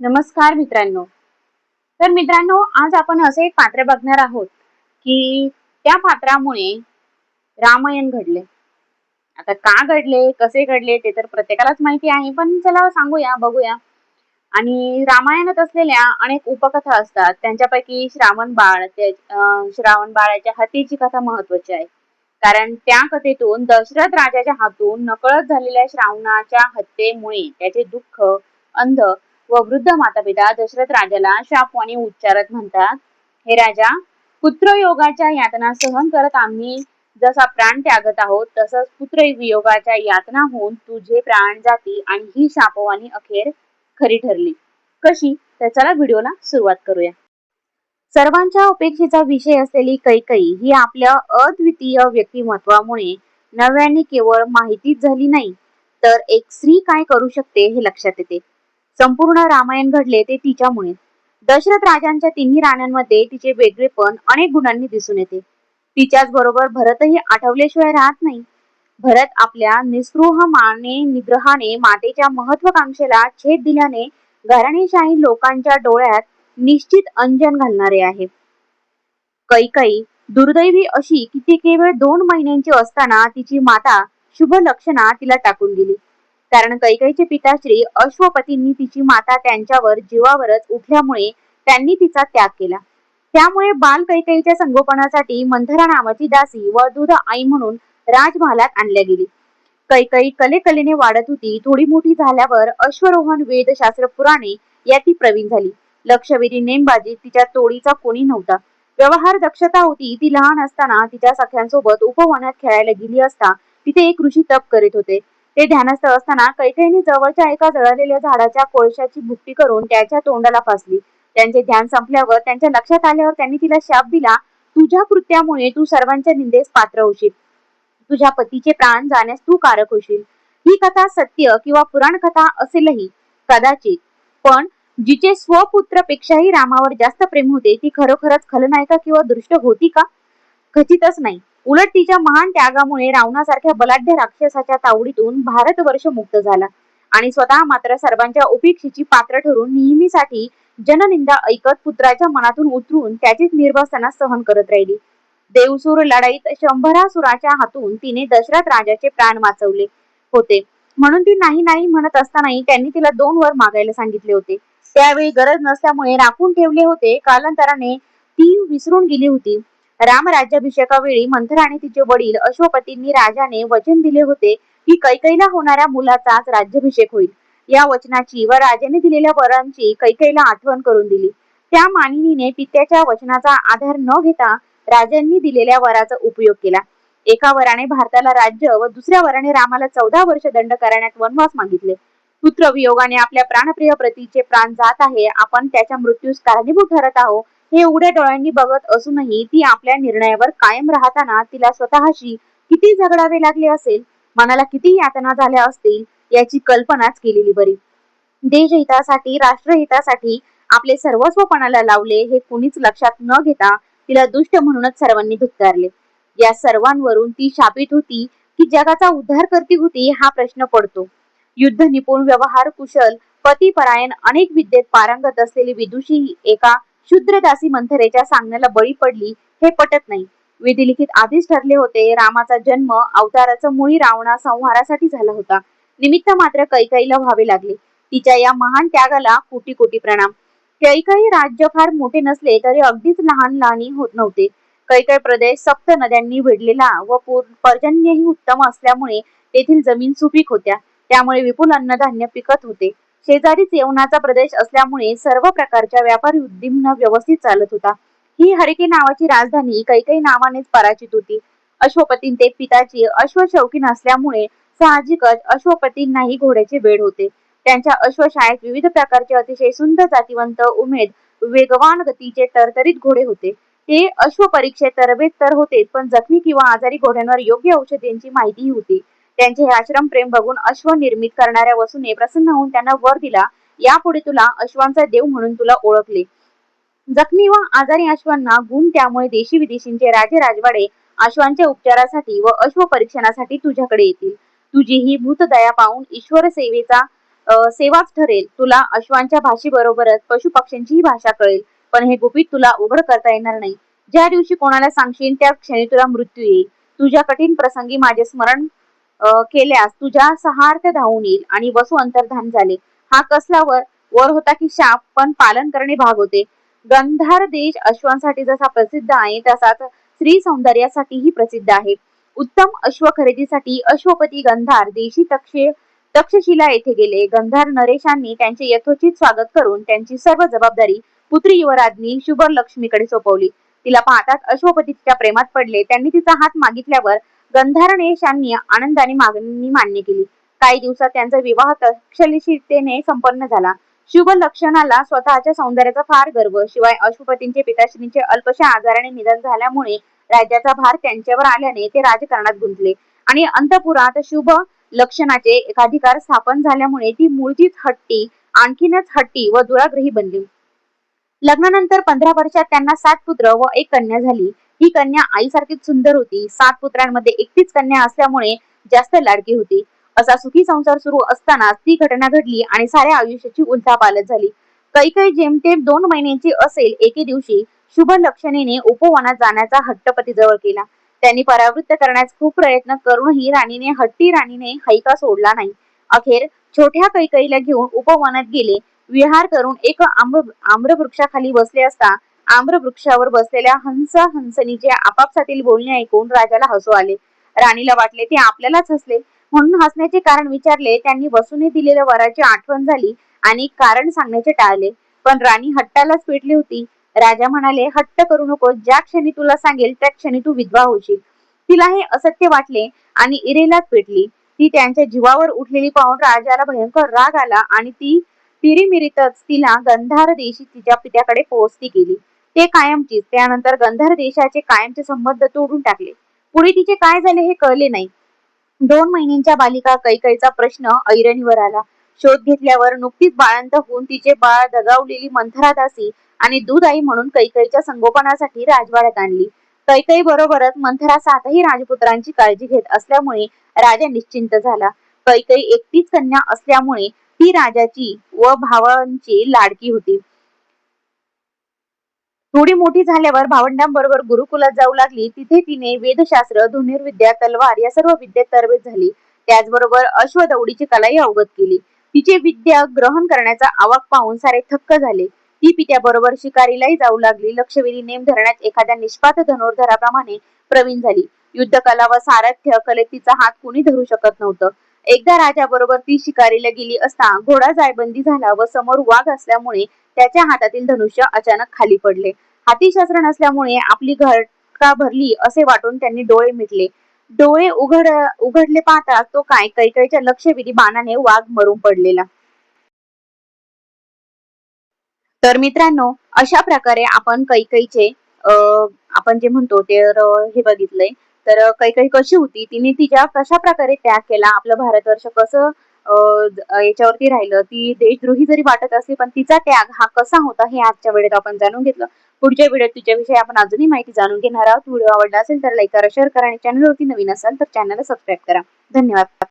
नमस्कार मित्रांनो. तर मित्रांनो आज आपण असे एक पात्र बघणार आहोत की त्या पात्रामुळे रामायण घडले. आता का घडले कसे घडले ते तर प्रत्येकालाच माहिती आहे पण चला सांगूया बघूया. आणि रामायणात असलेल्या अनेक उपकथा असतात त्यांच्यापैकी श्रावण बाळ श्रावण बाळाच्या हत्येची कथा महत्वाची आहे. कारण त्या कथेतून दशरथ राजाच्या हातून नकळत झालेल्या श्रावणाच्या हत्येमुळे त्याचे दुःख अंध व वृद्ध मातापिता दशरथ राजाला शापवाणी उच्चारत म्हणतात. हे राजा पुत्रयोगाच्या यातना सहन करत आम्ही जसा प्राण त्यागत आहोत तसंच पुत्र वियोगाच्या यातना होऊन तुझे प्राण जाती आणि ही शापवाणी अखेर खरी ठरली. कशी? तर चला व्हिडिओला सुरुवात करूया. सर्वांच्या अपेक्षेचा विषय असलेली कैकई ही आपल्या अद्वितीय व्यक्तिमत्वामुळे नव्याने केवळ माहितीच झाली नाही तर एक स्त्री काय करू शकते हे लक्षात येते. संपूर्ण रामायण घडले ते तिच्यामुळे. दशरथ राजांच्या तिन्ही राण्यांमध्ये तिचे वेगळेपण अनेक गुणांनी दिसून येते. तिच्याच बरोबर भरतही आठवल्याशिवाय राहत नाही. भरत आपल्या निस्पृह माने निग्रहाने मातेच्या महत्वाकांक्षेला छेद दिल्याने घराणेशाही लोकांच्या डोळ्यात निश्चित अंजन घालणारे आहे. कैकई दुर्दैवी अशी की ती केवळ दोन महिन्यांची असताना तिची माता शुभ लक्षणा तिला टाकून दिली. कारण कैकईचे पिताश्री अश्वपतींनी तिची माता त्यांच्यावर जीवावरच उठल्यामुळे त्यांनी तिचा त्याग केला. त्यामुळे बाल कैकईच्या संगोपनासाठी मंथरा नावाची दासी व दूध आई म्हणून राजमहालात आणल्या गेली. कैकई कले कलेने वाढत होती थोडी मोठी झाल्यावर अश्वरोहण वेदशास्त्र पुराणे या ती प्रवीण झाली. लक्षवेधी नेमबाजी तिच्या तोडीचा कोणी नव्हता. व्यवहार दक्षता होती ती लहान असताना तिच्या सख्यांसोबत उपवनात खेळायला गेली असता तिथे एक ऋषी तप करीत होते. ते ध्यानस्थ असताना कैकेयीने जवळच्या एका जळलेल्या झाडाच्या कोळशाची भुकटी करून त्याच्या तोंडाला फासली. त्यांचे ध्यान संपल्यावर त्यांच्या लक्षात आल्यावर त्यांनी तिला शाप दिला तुझ्या कृत्यामुळे तू सर्वांच्या निंदेस पात्र होशील. तुझ्या पतीचे प्राण जाण्यास तू कारक होशील. ही कथा सत्य किंवा पुराण कथा असेलही कदाचित. पण जिचे स्वपुत्रपेक्षाही रामावर जास्त प्रेम होते ती खरोखरच खलनायिका किंवा दृष्ट होती का? खचितच नाही. उलट तिच्या महान त्यागामुळे रावणासारख्या बलाढ्य राक्षसाच्या तावडीतून भारतवर्ष मुक्त झाला. आणि स्वतः मात्र सर्वांच्या उपेक्षेची पात्र ठरून नेहमीसाठी जननिंदा ऐकत पुत्राच्या मनातून उतरून त्याचीच निर्वासना सहन करत राहिली. देवसूर लढाईत शंभरासुराच्या हातून तिने दशरथ राजाचे प्राण वाचवले होते. म्हणून ती नाही नाही म्हणत असतानाही त्यांनी तिला दोन वर मागायला सांगितले होते. त्यावेळी गरज नसल्यामुळे राखून ठेवले होते. कालांतराने ती विसरून गेली होती. राम राज्याभिषेकावेळी आणि तिचे वडील अश्वपतींनी राजाने वचन दिले होते की कैकईला होणाऱ्या मुलाचाच राज्याभिषेक होईल. या वचनाची व राजाने दिलेल्या वरांची कैकईला आठवण करून दिली. त्या मानिनीने पित्याच्या वचनाचा आधार न घेता राजांनी दिलेल्या वराचा उपयोग केला. एका वराने भारताला राज्य व दुसऱ्या वराने रामाला चौदा वर्ष दंड करण्यात वनवास मागितले. पुत्र वियोगाने आपल्या प्राणप्रिय प्रतीचे प्राण जात आहे आपण त्याच्या मृत्यूस कारणीभूत ठरत आहोत. हे उघड्या डोळ्यांनी बघत असूनही ती आपल्या निर्णयावर कायम राहताना तिला स्वतःशी किती झगडावे लागले असेल मनाला किती यातना झाल्या असतील याची कल्पनाच केलेली बरी. देशहितासाठी राष्ट्रहितासाठी आपले सर्वस्व पणाला लावले हे कुणीच लक्षात न घेता तिला दुष्ट म्हणूनच सर्वांनी धुतकारले. या सर्वांवरून ती शापित होती की जगाचा उद्धार करती होती हा प्रश्न पडतो. युद्ध निपुण व्यवहार कुशल पतिपरायण अनेक विद्येत पारंगत असलेली विदुषी एका क्षुद्रदासी मंथरेच्या सांगण्याला बळी पडली हे पटत नाही. विधिलिखित आधीच ठरले होते रामाचा जन्म अवताराचा मुळी रावणा संहारासाठी झाला होता. निमित्त मात्र कैकाईला व्हावे लागले. तिच्या या महान त्यागाला कोटी कोटी प्रणाम. कैकई राज्य फार मोठे नसले तरी अगदीच लहान लहानी होत नव्हते. कैकई प्रदेश सप्त नद्यांनी वेढलेला व पर्जन्यही उत्तम असल्यामुळे तेथील जमीन सुपीक होत्या. त्यामुळे विपुल अन्नधान्य पिकत होते. शेजारीच यवनाचा प्रदेश असल्यामुळे सर्व प्रकारच्या व्यापार उद्दिम्न व्यवस्थित चालत होता. ही हरिके नावाची राजधानी कैकई नावानेच पराचित होती. अश्वपतीन ते पिताची अश्वशौकीन असल्यामुळे साहजिकच अश्वपतींनाही घोड्याचे वेळ होते. त्यांच्या अश्वशाळेत विविध प्रकारचे अतिशय सुंदर जातीवंत उमेद वेगवान गतीचे तरतरीत घोडे होते. ते अश्व परीक्षेत तरबेत तर होते पण जखमी किंवा आजारी घोड्यांवर योग्य औषधींची माहितीही होती. त्यांचे हे आश्रम प्रेम बघून अश्व निर्मित करणाऱ्या वसूने प्रसन्न होऊन त्यांना वर दिला. यापुढे तुला अश्वांचा देव म्हणून तुला ओळखले. जखमी व आजारी अश्वांना गुण त्यामुळे देशी विदेशींचे राजे राजवाडे अश्वांच्या उपचारासाठी व अश्व परीक्षणासाठी तुझ्याकडे येतील. तुझी ही भूतदया पाहून ईश्वर सेवेचा सेवाच ठरेल. तुला अश्वांच्या भाषेबरोबरच पशु पक्ष्यांचीही भाषा कळेल. पण हे गुपित तुला उघड करता येणार नाही. ज्या दिवशी कोणाला सांगशील त्या क्षणी तुला मृत्यू येईल. तुझ्या कठीण प्रसंगी माझे स्मरण केल्यास तुझ्या सहार्थ धावून येईल आणि वसू अंतर्धान झाले. हा कसला वर वर होता की शाप पण पालन करणे भाग होते. गंधार देश अश्वांसाठी जसा प्रसिद्ध आहे तसाच स्त्री सौंदर्यासाठीही प्रसिद्ध आहे. उत्तम अश्व खरेदीसाठी अश्वपती गंधार देशी तक्षे तक्षशिला येथे गेले. गंधार नरेशांनी त्यांचे यथोचित स्वागत करून त्यांची सर्व जबाबदारी पुत्री युवराजनी शुभर लक्ष्मीकडे सोपवली. तिला पाहताच अश्वपती तिच्या प्रेमात पडले. त्यांनी तिचा हात मागितल्यावर गंधारणेशांनी आनंदाने मागणी मान्य केली. काही दिवसात त्यांचा विवाह तक्षशिलतेने संपन्न झाला. शुभ लक्षणाला स्वतःच्या सौंदर्याचा फार गर्व. शिवाय अशुपतींचे पिताश्रींचे अल्पशा आजाराने निधन झाल्यामुळे राज्याचा भार त्यांच्यावर आल्याने ते राजकारणात गुंतले. आणि अंतपुरात शुभ लक्षणाचे एकाधिकार स्थापन झाल्यामुळे ती मूळचीच हट्टी आणखीनच हट्टी व दुराग्रही बनली. लग्नानंतर पंधरा वर्षात त्यांना सात पुत्र व एक कन्या झाली. ही कन्या आईसारखीच सुंदर होती. सात पुत्रांमध्ये एकटीच कन्या असल्यामुळे जास्त लाडकी होती. असा सुखी संसार सुरू असताना ती घटना घडली आणि साऱ्या आयुष्याची उलथापालट झाली. काही जेमतेम दोन महिन्यांची असेल एके दिवशी शुभ लक्षणीने उपवनात जाण्याचा हट्टपती जवळ केला. त्यांनी परावृत्त करण्यास खूप प्रयत्न करूनही राणीने हट्टी राणीने हैका सोडला नाही. अखेर छोट्या कैकईला घेऊन उपवनात गेले. विहार करून एक आम्र आम्रवृक्षाखाली बसले असता आम्रवृक्षावर बसलेल्या हंस हंसनीचे आपापसातील बोलणे ऐकून राजाला हसू आले. राणीला वाटले ते आपल्यालाच हसले. म्हणून हसण्याचे कारण विचारले त्यांनी बसूने दिलेल्या वराची आठवण झाली आणि कारण सांगण्याचे टाळले. पण राणी हट्टालाच पेटली होती. राजा म्हणाले हट्ट करू नको ज्या क्षणी तुला सांगेल त्या क्षणी तू विधवा होशील. तिला हे असत्य वाटले आणि इरेलाच पेटली. ती त्यांच्या जीवावर उठलेली पाहून राजाला भयंकर राग आला आणि ती तिरीमिरीतच तिला गंधार देशी तिच्या पित्याकडे पोहोचती गेली. ते कायमचीच त्यानंतर गंधार देशाचे कायमचे संबंध तोडून टाकले. पुढे तिचे काय झाले हे कळले नाही. दोन महिन्यांच्या बालिका कैकईचा प्रश्न ऐरणीवर आला. शोध घेतल्यावर नुकतीच बाळंत होऊन तिचे बाळ दगावलेली मंथरादासी आणि दूध आई म्हणून कैकईच्या संगोपनासाठी राजवाड्यात आणली. कैकई बरोबरच मंथरा सातही राजपुत्रांची काळजी घेत असल्यामुळे राजा निश्चिंत झाला. कैकई एकटीच कन्या असल्यामुळे ती राजाची व भावांची लाडकी होती. थोडी मोठी झाल्यावर भावंडांबरोबर गुरुकुलात जाऊ लागली. तिथे तिने वेदशास्त्र धनुर्विद्या तलवार या सर्व विद्येत तरबेज झाली. त्याचबरोबर अश्वदौडीची कलाही अवगत केली. तिचे विद्या ग्रहण करण्याचा आवाक पाहून सारे थक्क झाले. ती पित्याबरोबर शिकारीलाही जाऊ लागली. लक्षवेधी नेम धरण्यात एखाद्या निष्पात धनुर्धराप्रमाणे प्रवीण झाली. युद्ध कला व सारथ्य कलेत तिचा हात कुणी धरू शकत नव्हतं. एकदा राजाबरोबर ती शिकारीला गेली असता घोडा जायबंदी झाला व समोर वाघ असल्यामुळे त्याच्या हातातील धनुष्य अचानक खाली पडले. हाती शस्त्र नसल्यामुळे आपली घटका भरली असे वाटून त्यांनी डोळे मिटले. डोळे उघड उघडले पाहता तो काय कैकईच्या लक्षवेधी बाणाने वाघ मरून पडलेला. तर मित्रांनो अशा प्रकारे आपण कैकईचे आपण जे म्हणतो ते हे बघितलंय. तर कैकई कशी होती? तिने तिच्या कशा प्रकारे त्याग केला? आपलं भारतवर्ष कसं याच्यावरती राहिलं? ती देशद्रोही जरी वाटत असली पण तिचा त्याग हा कसा होता हे आजच्या वेळेत आपण जाणून घेतलं. पुढच्या व्हिडिओत तिच्याविषयी आपण अजूनही माहिती जाणून घेणार आहोत. व्हिडिओ आवडला असेल तर लाईक करा शेअर करा आणि चॅनलवरती नवीन असाल तर चॅनलला सबस्क्राईब करा. धन्यवाद.